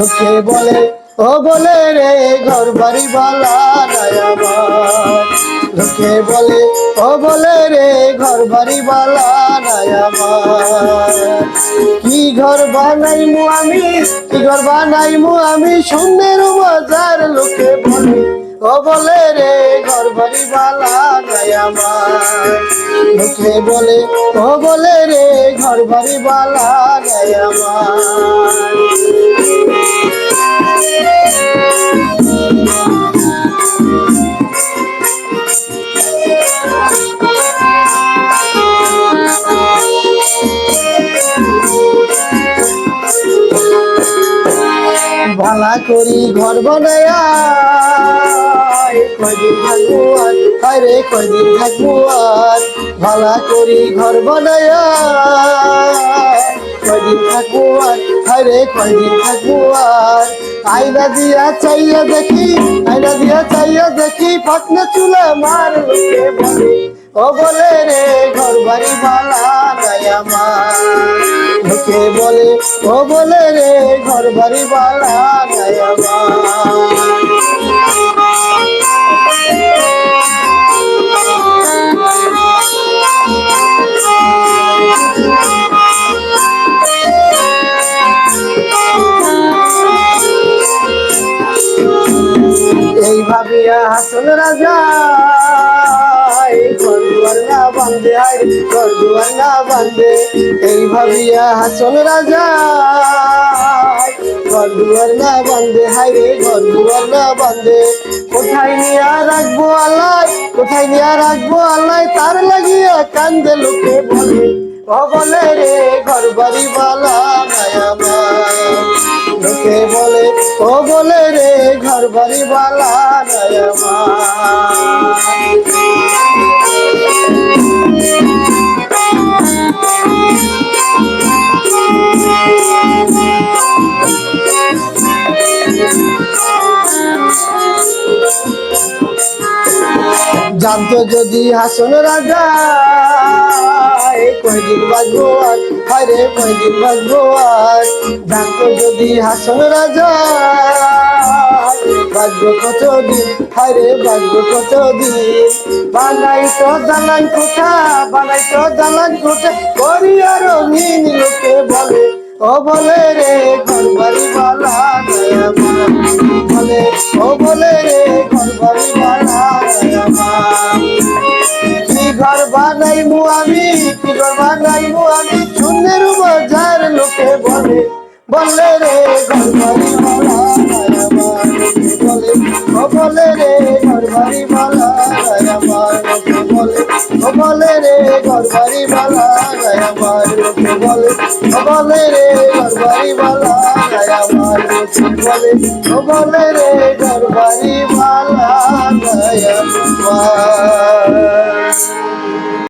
লোকে বলে, ও বলে রে ঘর বাড়ি লোকে বলে, ও বলে রে ঘর বাড়ি কি ঘর বানাইমু আমি? কি ঘর বানাইমু আমি? শূন্যের বাজার, লোকে বলে, ও বলে রে ঘর বাড়ি বালা লোকে বলে, ও বলে রে ঘর বাড়ি বালা নাই ভালা করি ঘর বানায়া, কয়দিন থাকব আর আরে কয়দিন থাকব আর। ভালা করি ঘর বানায়া। কয়দিন থাকব আর? আরে কয়দিন থাকব আর? আয়না দিয়া চাইয়া দেখি, আয়না দিয়া চাইয়া দেখি পাটনা চুলা মার ও বলে রে, ঘর বাড়ি বালা নাই আমার। বলে, ও বলে রে, ঘর বাড়ি নাই আমার। ভাবিয়া হাসন রাজা বান্ধে আয় ঘর দুয়ার না বান্ধে এই ভাবিয়া হাসন রাজা ঘর দুয়ার না বান্ধে হায় রে, ঘর না বান্ধে কোথায় নিয়া রাখব আল্লাহ, কোথায় নিয়া রাখব আল্লাহ, তার লাগিয়া কান্দে লোকে বলে, ও বলে রে, ঘর বাড়ি বালা আমার লোকে বলে রে বাড়ি বালা আমার জানতো যদি হাসন রাজা কয়দিন বাজবো আর? হায়রে কয়দিন বাজবো আর? জানতো যদি হাসন রাজা বাজবো কতদিন? হায়রে বাজবো কতদিন? বানাই তো দালান কোঠা বানাই তো দালান কোঠা করি আর মিন লোকে বলে, ও বলে রে ঘর বাড়ি বালা। বলে, ও বলে রে ঘর বাড়ি বালা। কি ঘর বানাইমু আমি, কি ঘর বানাইমু আমি? শূন্যের বাজার লোকে বলে বলে রে ঘর বাড়ি বালা। বলে রে ঘরবাড়ি মালা আমার লোকে বলে। কপালে রে ঘরবাড়ি মালা আমার লোকে বলে। কপালে রে ঘরবাড়ি মালা আমার লোকে বলে। কপালে রে ঘরবাড়ি মালা আমার